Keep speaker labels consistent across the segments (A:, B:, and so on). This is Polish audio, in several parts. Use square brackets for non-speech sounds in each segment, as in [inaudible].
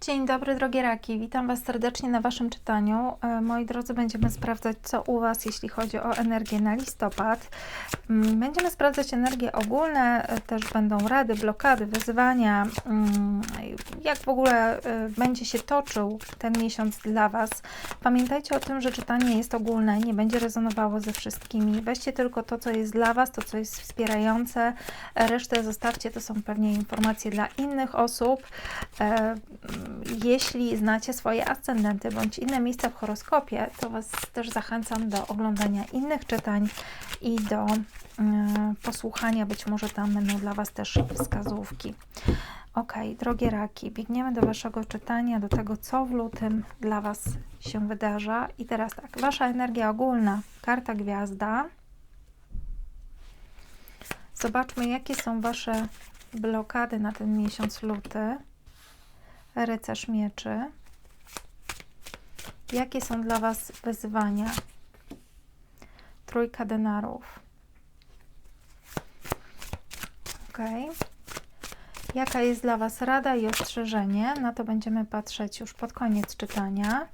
A: Dzień dobry, drogie raki. Witam Was serdecznie na Waszym czytaniu. E, Moi drodzy, będziemy sprawdzać, co u Was, jeśli chodzi o energię na listopad. Mm, Będziemy sprawdzać energie ogólne, e, też będą rady, blokady, wyzwania, mm, jak w ogóle e, będzie się toczył ten miesiąc dla Was. Pamiętajcie o tym, że czytanie jest ogólne, nie będzie rezonowało ze wszystkimi. Weźcie tylko to, co jest dla Was, to, co jest wspierające, e, resztę zostawcie, to są pewnie informacje dla innych osób. E, jeśli znacie swoje ascendenty bądź inne miejsca w horoskopie, to Was też zachęcam do oglądania innych czytań i do mm, posłuchania. Być może tam będą dla Was też wskazówki. Ok, drogie raki, biegniemy do Waszego czytania, do tego, co w lutym dla Was się wydarza. I teraz tak, Wasza energia ogólna, karta gwiazda. Zobaczmy, jakie są Wasze blokady na ten miesiąc luty. Rycerz mieczy. Jakie są dla Was wyzwania? Trójka denarów. Ok. Jaka jest dla Was rada i ostrzeżenie? Na to będziemy patrzeć już pod koniec czytania.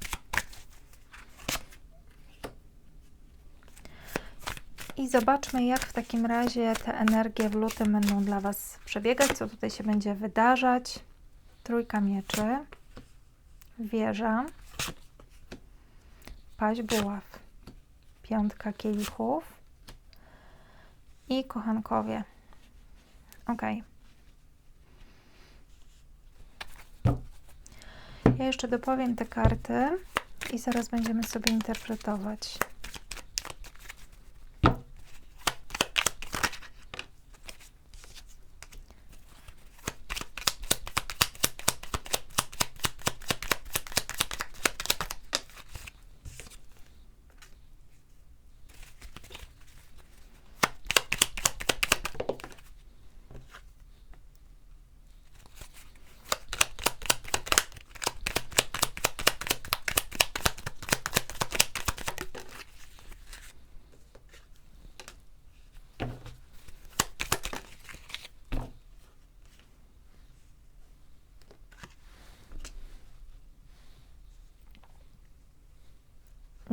A: I zobaczmy, jak w takim razie te energie w lutym będą dla Was przebiegać, co tutaj się będzie wydarzać. Trójka mieczy, wieża, paź buław, piątka kielichów i kochankowie. Ok. Ja jeszcze dopowiem te karty i zaraz będziemy sobie interpretować.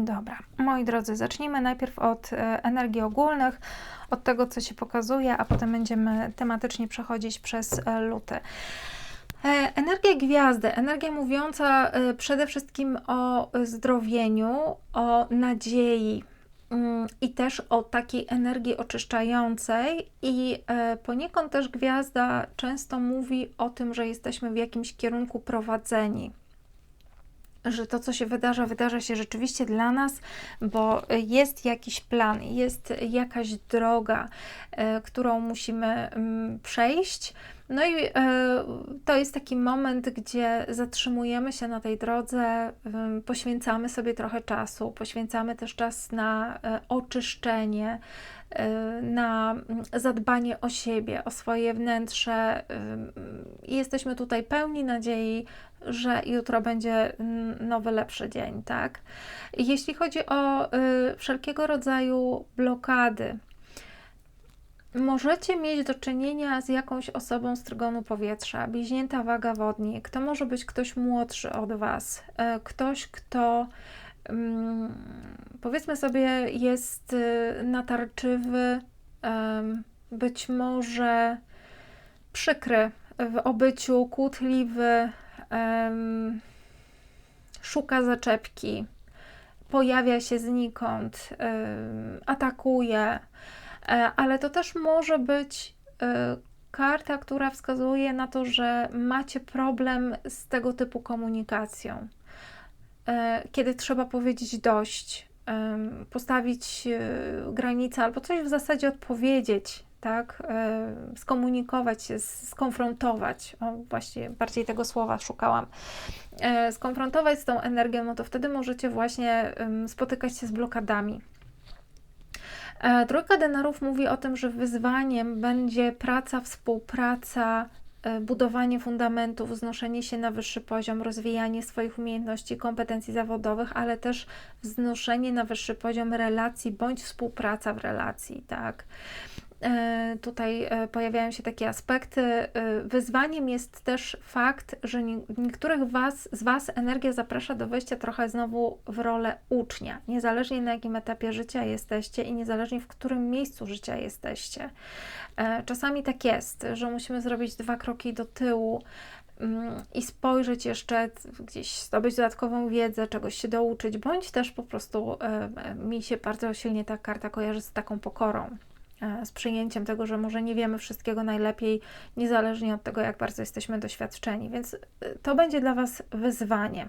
A: Dobra, moi drodzy, zacznijmy najpierw od e, energii ogólnych, od tego, co się pokazuje, a potem będziemy tematycznie przechodzić przez e, luty. E, Energia gwiazdy, energia mówiąca przede wszystkim o zdrowieniu, o nadziei mm, i też o takiej energii oczyszczającej, i poniekąd też gwiazda często mówi o tym, że jesteśmy w jakimś kierunku prowadzeni że to, co się wydarza, wydarza się rzeczywiście dla nas, bo jest jakiś plan, jest jakaś droga, e, którą musimy mm, przejść. No i e, to jest taki moment, gdzie zatrzymujemy się na tej drodze, poświęcamy sobie trochę czasu, poświęcamy też czas na e, oczyszczenie, e, na mm, zadbanie o siebie, o swoje wnętrze. I jesteśmy tutaj pełni nadziei, że jutro będzie mm, nowy, lepszy dzień, tak? Jeśli chodzi o y, wszelkiego rodzaju blokady, Możecie mieć do czynienia z jakąś osobą z trygonu powietrza, bliźnięta waga wodnik. To może być ktoś młodszy od Was, e, ktoś, kto mm, powiedzmy sobie jest y, natarczywy, być może przykry w obyciu, kłótliwy, szuka zaczepki, pojawia się znikąd, atakuje ale to też może być e, karta, która wskazuje na to, że macie problem z tego typu komunikacją. E, kiedy trzeba powiedzieć dość, postawić granicę albo coś w zasadzie odpowiedzieć, tak, skomunikować się, skonfrontować, o właśnie bardziej tego słowa szukałam, skonfrontować z tą energią, no to wtedy możecie właśnie spotykać się z blokadami. E, trójka denarów mówi o tym, że wyzwaniem będzie praca, współpraca, e, budowanie fundamentów, wznoszenie się na wyższy poziom, rozwijanie swoich umiejętności, kompetencji zawodowych, ale też wznoszenie na wyższy poziom relacji bądź współpraca w relacji, tak. E, tutaj e, pojawiają się takie aspekty. E, wyzwaniem jest też fakt, że niektórych was, z Was energia zaprasza do wejścia trochę znowu w rolę ucznia, niezależnie na jakim etapie życia jesteście i niezależnie w którym miejscu życia jesteście. Czasami tak jest, że musimy zrobić dwa kroki do tyłu mm, i spojrzeć jeszcze gdzieś, zdobyć dodatkową wiedzę, czegoś się douczyć, bądź też po prostu mi się bardzo silnie ta karta kojarzy z taką pokorą z przyjęciem tego, że może nie wiemy wszystkiego najlepiej, niezależnie od tego, jak bardzo jesteśmy doświadczeni. Więc e, to będzie dla Was wyzwanie.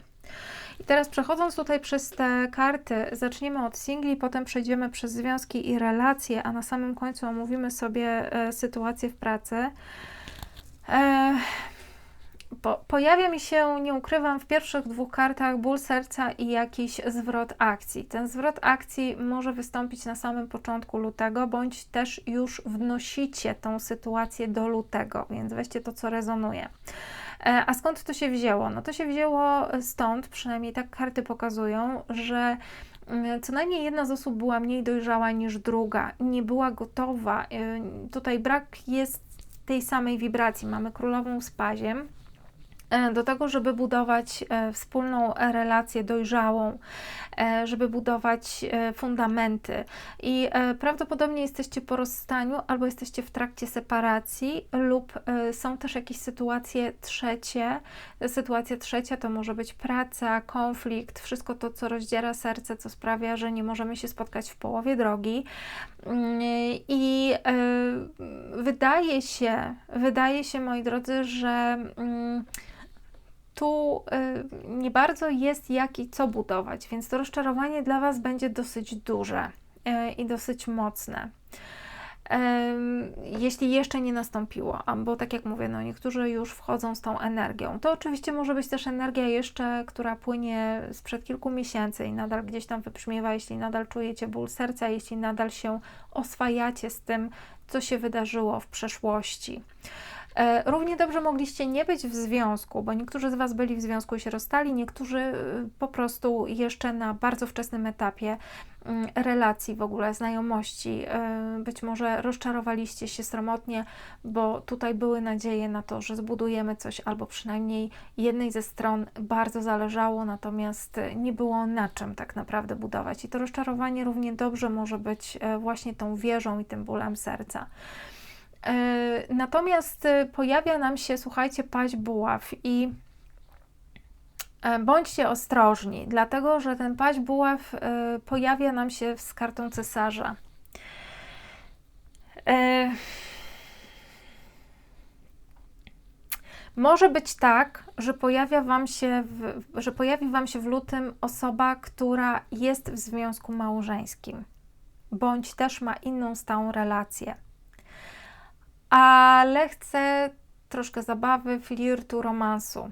A: I teraz przechodząc tutaj przez te karty, zaczniemy od singli, potem przejdziemy przez związki i relacje, a na samym końcu omówimy sobie e, sytuację w pracy. Po, pojawia mi się, nie ukrywam, w pierwszych dwóch kartach ból serca i jakiś zwrot akcji. Ten zwrot akcji może wystąpić na samym początku lutego, bądź też już wnosicie tą sytuację do lutego, więc weźcie to, co rezonuje. E, a skąd to się wzięło? No to się wzięło stąd, przynajmniej tak karty pokazują, że mm, co najmniej jedna z osób była mniej dojrzała niż druga, nie była gotowa. E, tutaj brak jest tej samej wibracji. Mamy królową z paziem, do tego, żeby budować e, wspólną relację dojrzałą, e, żeby budować fundamenty. I prawdopodobnie jesteście po rozstaniu, albo jesteście w trakcie separacji, lub są też jakieś sytuacje trzecie. Sytuacja trzecia to może być praca, konflikt, wszystko to, co rozdziera serce, co sprawia, że nie możemy się spotkać w połowie drogi. Mm, I wydaje się, wydaje się, moi drodzy, że mm, tu y, nie bardzo jest jak i co budować, więc to rozczarowanie dla Was będzie dosyć duże y, i dosyć mocne. Jeśli jeszcze nie nastąpiło, bo tak jak mówię, no niektórzy już wchodzą z tą energią. To oczywiście może być też energia jeszcze, która płynie sprzed kilku miesięcy i nadal gdzieś tam wybrzmiewa, jeśli nadal czujecie ból serca, jeśli nadal się oswajacie z tym, co się wydarzyło w przeszłości. E, równie dobrze mogliście nie być w związku, bo niektórzy z Was byli w związku i się rozstali, niektórzy y, po prostu jeszcze na bardzo wczesnym etapie mm, relacji, w ogóle znajomości. E, być może rozczarowaliście się sromotnie, bo tutaj były nadzieje na to, że zbudujemy coś, albo przynajmniej jednej ze stron bardzo zależało, natomiast nie było na czym tak naprawdę budować. I to rozczarowanie równie dobrze może być e, właśnie tą wieżą i tym bólem serca. E, natomiast e, pojawia nam się, słuchajcie, paść buław i e, bądźcie ostrożni, dlatego że ten paść buław pojawia nam się z kartą cesarza. Może być tak, że pojawia wam się w, że pojawi Wam się w lutym osoba, która jest w związku małżeńskim, bądź też ma inną stałą relację ale chcę troszkę zabawy, flirtu, romansu.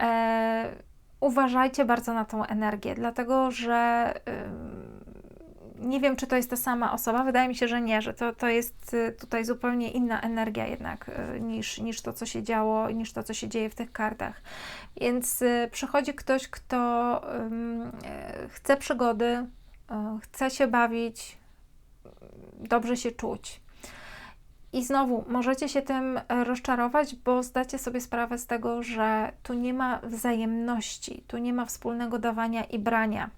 A: E, uważajcie bardzo na tą energię, dlatego że nie wiem, czy to jest ta sama osoba. Wydaje mi się, że nie, że to, to jest y, tutaj zupełnie inna energia jednak y, niż, niż to, co się działo, niż to, co się dzieje w tych kartach. Więc y, przychodzi ktoś, kto y, chce przygody, y, chce się bawić, dobrze się czuć. I znowu możecie się tym e, rozczarować, bo zdacie sobie sprawę z tego, że tu nie ma wzajemności, tu nie ma wspólnego dawania i brania,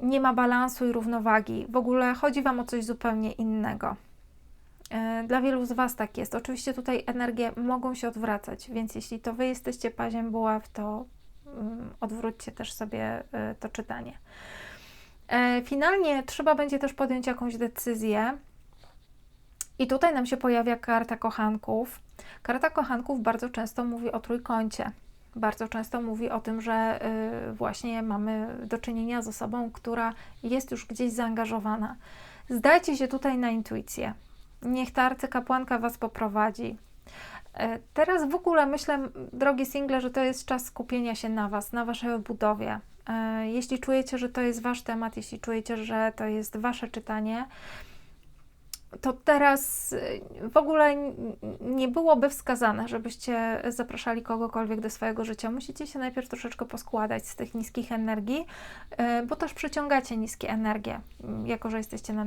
A: nie ma balansu i równowagi. W ogóle chodzi Wam o coś zupełnie innego. E, dla wielu z Was tak jest. Oczywiście tutaj energie mogą się odwracać, więc jeśli to Wy jesteście paziem buław, to mm, odwróćcie też sobie e, to czytanie. Finalnie trzeba będzie też podjąć jakąś decyzję, i tutaj nam się pojawia karta kochanków. Karta kochanków bardzo często mówi o trójkącie. Bardzo często mówi o tym, że y, właśnie mamy do czynienia z osobą, która jest już gdzieś zaangażowana. Zdajcie się tutaj na intuicję. Niech ta arcykapłanka Was poprowadzi. Y, teraz w ogóle myślę, drogie single, że to jest czas skupienia się na Was, na Waszej odbudowie. Y, jeśli czujecie, że to jest Wasz temat, jeśli czujecie, że to jest Wasze czytanie, to teraz y, w ogóle nie byłoby wskazane, żebyście zapraszali kogokolwiek do swojego życia. Musicie się najpierw troszeczkę poskładać z tych niskich energii, y, bo też przyciągacie niskie energie, mm, jako że jesteście na,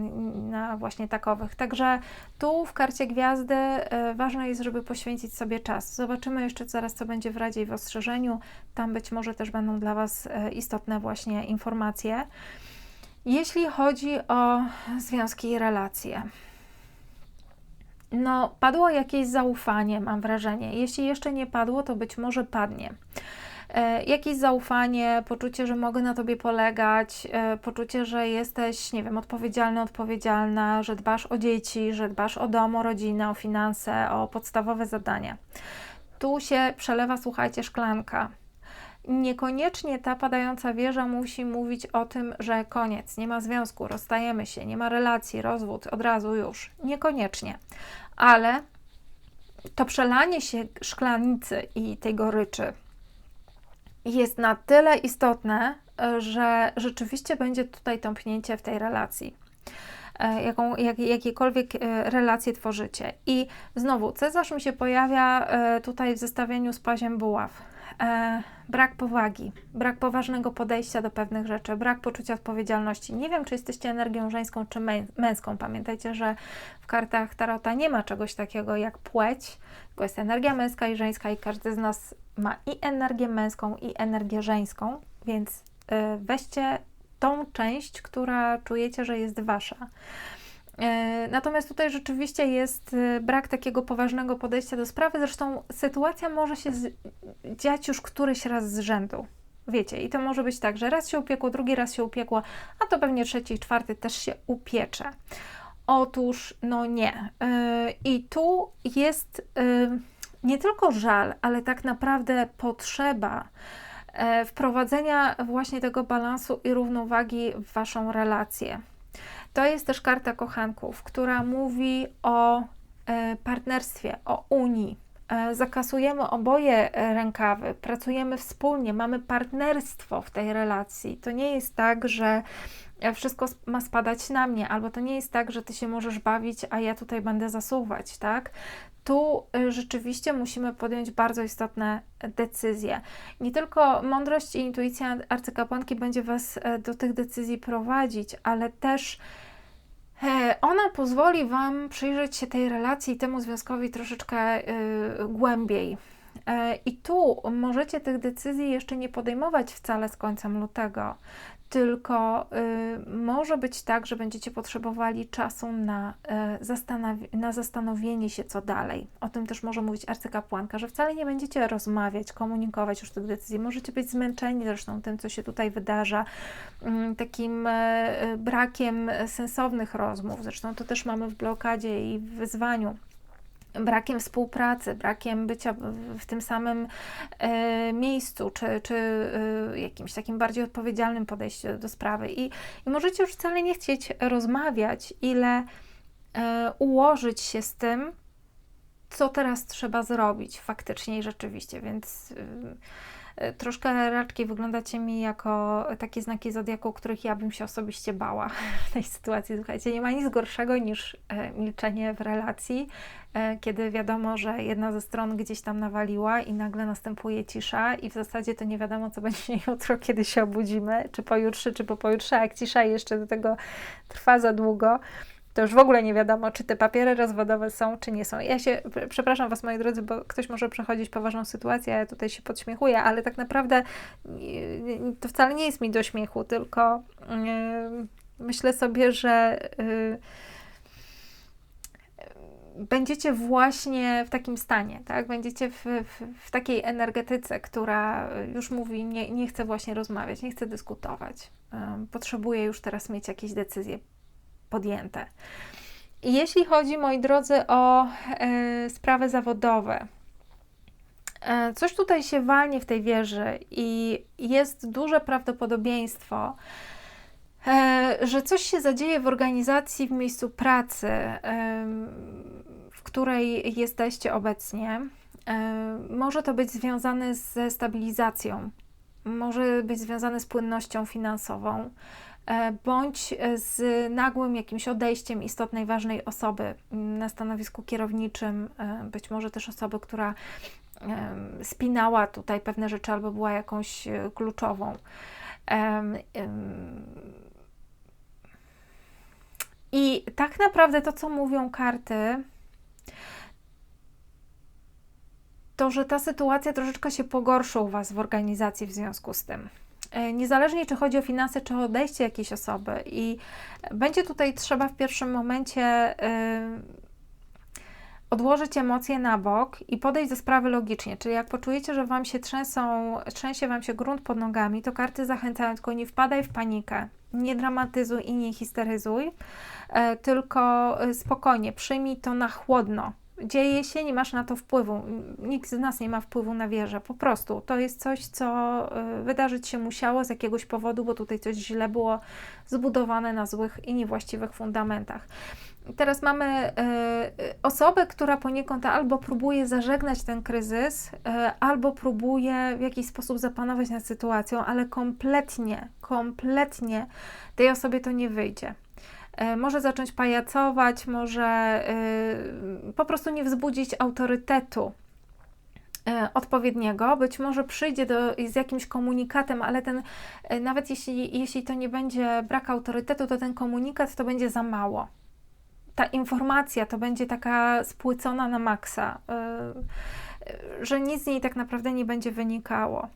A: na właśnie takowych. Także tu w karcie gwiazdy y, ważne jest, żeby poświęcić sobie czas. Zobaczymy jeszcze zaraz, co będzie w Radzie i w ostrzeżeniu. Tam być może też będą dla Was istotne właśnie informacje. Jeśli chodzi o związki i relacje, no, padło jakieś zaufanie, mam wrażenie. Jeśli jeszcze nie padło, to być może padnie. E, jakieś zaufanie, poczucie, że mogę na tobie polegać, e, poczucie, że jesteś, nie wiem, odpowiedzialny, odpowiedzialna, że dbasz o dzieci, że dbasz o dom, o rodzinę, o finanse, o podstawowe zadania. Tu się przelewa, słuchajcie, szklanka niekoniecznie ta padająca wieża musi mówić o tym, że koniec, nie ma związku, rozstajemy się, nie ma relacji, rozwód od razu już. Niekoniecznie. Ale to przelanie się szklanicy i tej goryczy jest na tyle istotne, że rzeczywiście będzie tutaj tąpnięcie w tej relacji. E, jaką, jak, jakiekolwiek e, relacje tworzycie. I znowu, Cezarz mi się pojawia e, tutaj w zestawieniu z paziem buław e, brak powagi, brak poważnego podejścia do pewnych rzeczy, brak poczucia odpowiedzialności. Nie wiem, czy jesteście energią żeńską czy męską. Pamiętajcie, że w kartach Tarota nie ma czegoś takiego jak płeć, tylko jest energia męska i żeńska i każdy z nas ma i energię męską, i energię żeńską, więc e, weźcie tą część, która czujecie, że jest wasza. E, natomiast tutaj rzeczywiście jest e, brak takiego poważnego podejścia do sprawy. Zresztą sytuacja może się dziać już któryś raz z rzędu. Wiecie, i to może być tak, że raz się upiekło, drugi raz się upiekło, a to pewnie trzeci czwarty też się upiecze. Otóż, no nie. E, I tu jest nie tylko żal, ale tak naprawdę potrzeba wprowadzenia właśnie tego balansu i równowagi w waszą relację. To jest też karta kochanków, która mówi o e, partnerstwie, o unii. E, zakasujemy oboje rękawy, pracujemy wspólnie, mamy partnerstwo w tej relacji. To nie jest tak, że wszystko ma spadać na mnie, albo to nie jest tak, że ty się możesz bawić, a ja tutaj będę zasuwać, tak? Tu e, rzeczywiście musimy podjąć bardzo istotne decyzje. Nie tylko mądrość i intuicja arcykapłanki będzie Was do tych decyzji prowadzić, ale też E, ona pozwoli Wam przyjrzeć się tej relacji, temu związkowi troszeczkę y, głębiej. E, I tu możecie tych decyzji jeszcze nie podejmować wcale z końcem lutego tylko y, może być tak, że będziecie potrzebowali czasu na, y, na zastanowienie się, co dalej. O tym też może mówić arcykapłanka, że wcale nie będziecie rozmawiać, komunikować już tych decyzji. Możecie być zmęczeni zresztą tym, co się tutaj wydarza, y, takim e, brakiem sensownych rozmów. Zresztą to też mamy w blokadzie i w wyzwaniu brakiem współpracy, brakiem bycia w tym samym e, miejscu, czy, czy e, jakimś takim bardziej odpowiedzialnym podejściu do sprawy. I, I możecie już wcale nie chcieć rozmawiać, ile e, ułożyć się z tym, co teraz trzeba zrobić faktycznie i rzeczywiście, więc troszkę raczej wyglądacie mi jako takie znaki zodiaku, których ja bym się osobiście bała w tej sytuacji. Słuchajcie, nie ma nic gorszego niż e, milczenie w relacji, E, kiedy wiadomo, że jedna ze stron gdzieś tam nawaliła i nagle następuje cisza i w zasadzie to nie wiadomo, co będzie [laughs] jutro, kiedy się obudzimy, czy pojutrze, czy po pojutrze, a jak cisza jeszcze do tego trwa za długo, to już w ogóle nie wiadomo, czy te papiery rozwodowe są, czy nie są. Ja się, przepraszam Was, moi drodzy, bo ktoś może przechodzić poważną sytuację, ja tutaj się podśmiechuję, ale tak naprawdę to wcale nie jest mi do śmiechu, tylko yy, myślę sobie, że yy, będziecie właśnie w takim stanie, tak? Będziecie w, w, w, takiej energetyce, która już mówi, nie, nie chcę właśnie rozmawiać, nie chcę dyskutować. Um, potrzebuję już teraz mieć jakieś decyzje podjęte. Jeśli chodzi, moi drodzy, o e, sprawy zawodowe, e, coś tutaj się walnie w tej wieży i jest duże prawdopodobieństwo, e, że coś się zadzieje w organizacji, w miejscu pracy w której jesteście obecnie, e, może to być związane ze stabilizacją, może być związane z płynnością finansową, bądź z nagłym jakimś odejściem istotnej, ważnej osoby na stanowisku kierowniczym, być może też osoby, która spinała tutaj pewne rzeczy albo była jakąś kluczową. I tak naprawdę to, co mówią karty, to, że ta sytuacja troszeczkę się pogorszy u Was w organizacji w związku z tym. E, niezależnie czy chodzi o finanse, czy o odejście jakiejś osoby, i będzie tutaj trzeba w pierwszym momencie odłożyć emocje na bok i podejść do sprawy logicznie. Czyli jak poczujecie, że Wam się trzęsą, trzęsie Wam się grunt pod nogami, to karty zachęcają, tylko nie wpadaj w panikę, nie dramatyzuj i nie histeryzuj, e, tylko e, spokojnie, przyjmij to na chłodno dzieje się, nie masz na to wpływu. Nikt z nas nie ma wpływu na wieżę. Po prostu to jest coś, co y, wydarzyć się musiało z jakiegoś powodu, bo tutaj coś źle było zbudowane na złych i niewłaściwych fundamentach. Teraz mamy y, osobę, która poniekąd albo próbuje zażegnać ten kryzys, y, albo próbuje w jakiś sposób zapanować nad sytuacją, ale kompletnie, kompletnie tej osobie to nie wyjdzie. E, może zacząć pajacować, może e, po prostu nie wzbudzić autorytetu e, odpowiedniego, być może przyjdzie do, z jakimś komunikatem, ale ten, nawet jeśli, jeśli to nie będzie brak autorytetu, to ten komunikat to będzie za mało. Ta informacja to będzie taka spłycona na maksa że nic z niej tak naprawdę nie będzie wynikało.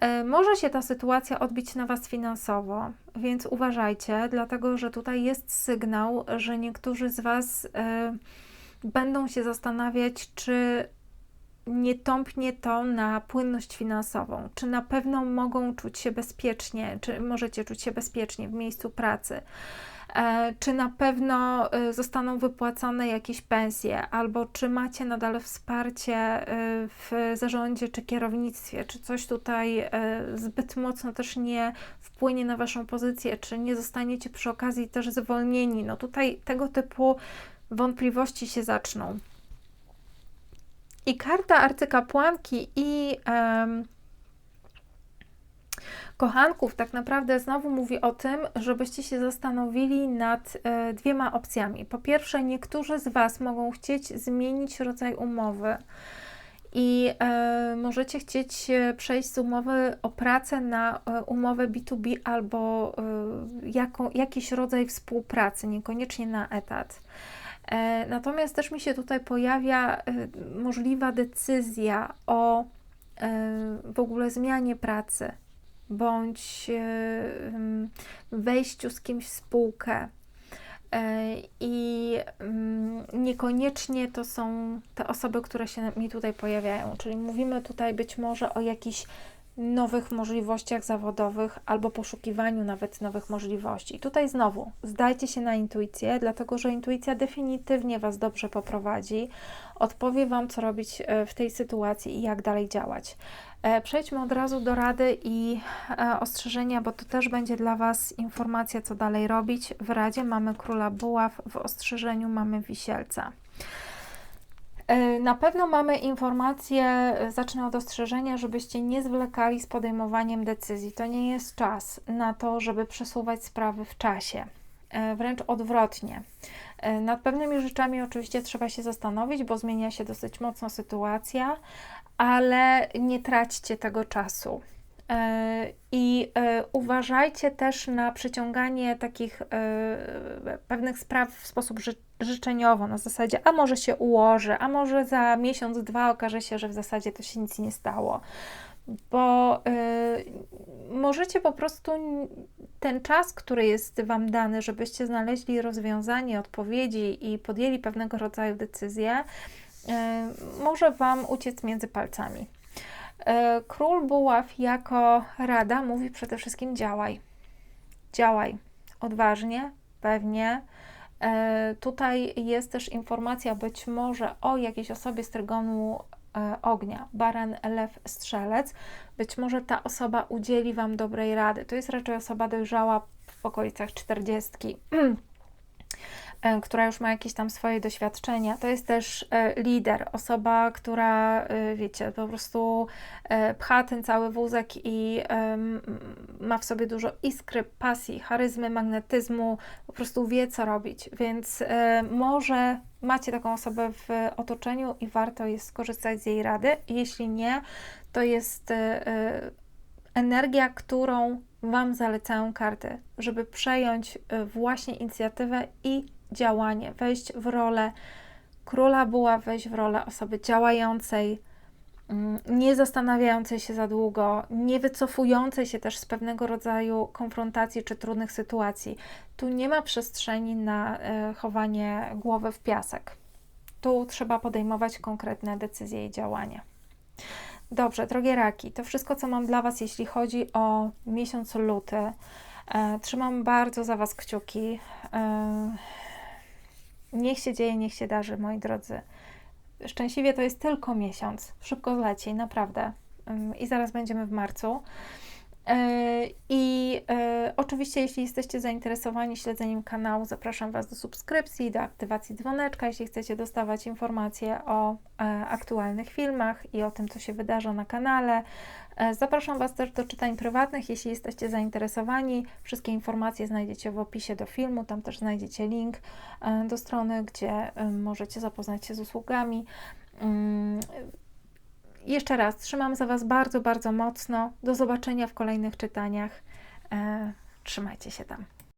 A: E, może się ta sytuacja odbić na Was finansowo, więc uważajcie, dlatego że tutaj jest sygnał, że niektórzy z Was e, będą się zastanawiać, czy nie tąpnie to na płynność finansową, czy na pewno mogą czuć się bezpiecznie, czy możecie czuć się bezpiecznie w miejscu pracy. E, czy na pewno e, zostaną wypłacone jakieś pensje, albo czy macie nadal wsparcie e, w zarządzie czy kierownictwie, czy coś tutaj zbyt mocno też nie wpłynie na Waszą pozycję, czy nie zostaniecie przy okazji też zwolnieni. No tutaj tego typu wątpliwości się zaczną. I karta arcykapłanki i kochanków tak naprawdę znowu mówi o tym, żebyście się zastanowili nad e, dwiema opcjami. Po pierwsze, niektórzy z Was mogą chcieć zmienić rodzaj umowy i e, możecie chcieć przejść z umowy o pracę na e, umowę B2B albo e, jakiś rodzaj współpracy, niekoniecznie na etat. E, natomiast też mi się tutaj pojawia e, możliwa decyzja o w ogóle zmianie pracy, bądź e, wejściu z kimś w spółkę. E, I mm, niekoniecznie to są te osoby, które się mi tutaj pojawiają. Czyli mówimy tutaj być może o jakichś nowych możliwościach zawodowych albo poszukiwaniu nawet nowych możliwości. I tutaj znowu zdajcie się na intuicję, dlatego że intuicja definitywnie Was dobrze poprowadzi, odpowie Wam, co robić e, w tej sytuacji i jak dalej działać. E, przejdźmy od razu do rady i e, ostrzeżenia, bo to też będzie dla Was informacja, co dalej robić. W radzie mamy króla buław, w ostrzeżeniu mamy wisielca. E, na pewno mamy informację, zacznę od ostrzeżenia, żebyście nie zwlekali z podejmowaniem decyzji. To nie jest czas na to, żeby przesuwać sprawy w czasie. Wręcz odwrotnie. Nad pewnymi rzeczami oczywiście trzeba się zastanowić, bo zmienia się dosyć mocno sytuacja, ale nie traćcie tego czasu. E, I e, uważajcie też na przyciąganie takich e, pewnych spraw w sposób życzeniowo, na zasadzie, a może się ułoży, a może za miesiąc, dwa okaże się, że w zasadzie to się nic nie stało. Bo możecie po prostu ten czas, który jest Wam dany, żebyście znaleźli rozwiązanie, odpowiedzi i podjęli pewnego rodzaju decyzje, E, może Wam uciec między palcami. E, król Buław jako rada mówi przede wszystkim działaj. Działaj odważnie, pewnie. E, tutaj jest też informacja być może o jakiejś osobie z trygonu ognia, baran, lew, strzelec. Być może ta osoba udzieli Wam dobrej rady. To jest raczej osoba dojrzała w okolicach 40. [clears throat] e, która już ma jakieś tam swoje doświadczenia. To jest też e, lider, osoba, która, e, wiecie, po prostu pcha ten cały wózek i ma w sobie dużo iskry, pasji, charyzmy, magnetyzmu, po prostu wie, co robić. Więc może macie taką osobę w otoczeniu i warto jest skorzystać z jej rady. Jeśli nie, to jest energia, którą Wam zalecają karty, żeby przejąć właśnie inicjatywę i działanie, wejść w rolę króla buła, wejść w rolę osoby działającej, mm, nie zastanawiającej się za długo, nie wycofującej się też z pewnego rodzaju konfrontacji czy trudnych sytuacji. Tu nie ma przestrzeni na e, chowanie głowy w piasek. Tu trzeba podejmować konkretne decyzje i działania. Dobrze, drogie raki, to wszystko, co mam dla Was, jeśli chodzi o miesiąc luty. E, trzymam bardzo za Was kciuki. Niech się dzieje, niech się darzy, moi drodzy. Szczęśliwie to jest tylko miesiąc. Szybko zleci, naprawdę. I zaraz będziemy w marcu. E, I e, oczywiście, jeśli jesteście zainteresowani śledzeniem kanału, zapraszam Was do subskrypcji, do aktywacji dzwoneczka, jeśli chcecie dostawać informacje o e, aktualnych filmach i o tym, co się wydarza na kanale. Zapraszam Was też do czytań prywatnych, jeśli jesteście zainteresowani. Wszystkie informacje znajdziecie w opisie do filmu, tam też znajdziecie link do strony, gdzie możecie zapoznać się z usługami. Jeszcze raz trzymam za Was bardzo, bardzo mocno. Do zobaczenia w kolejnych czytaniach. E, Trzymajcie się tam.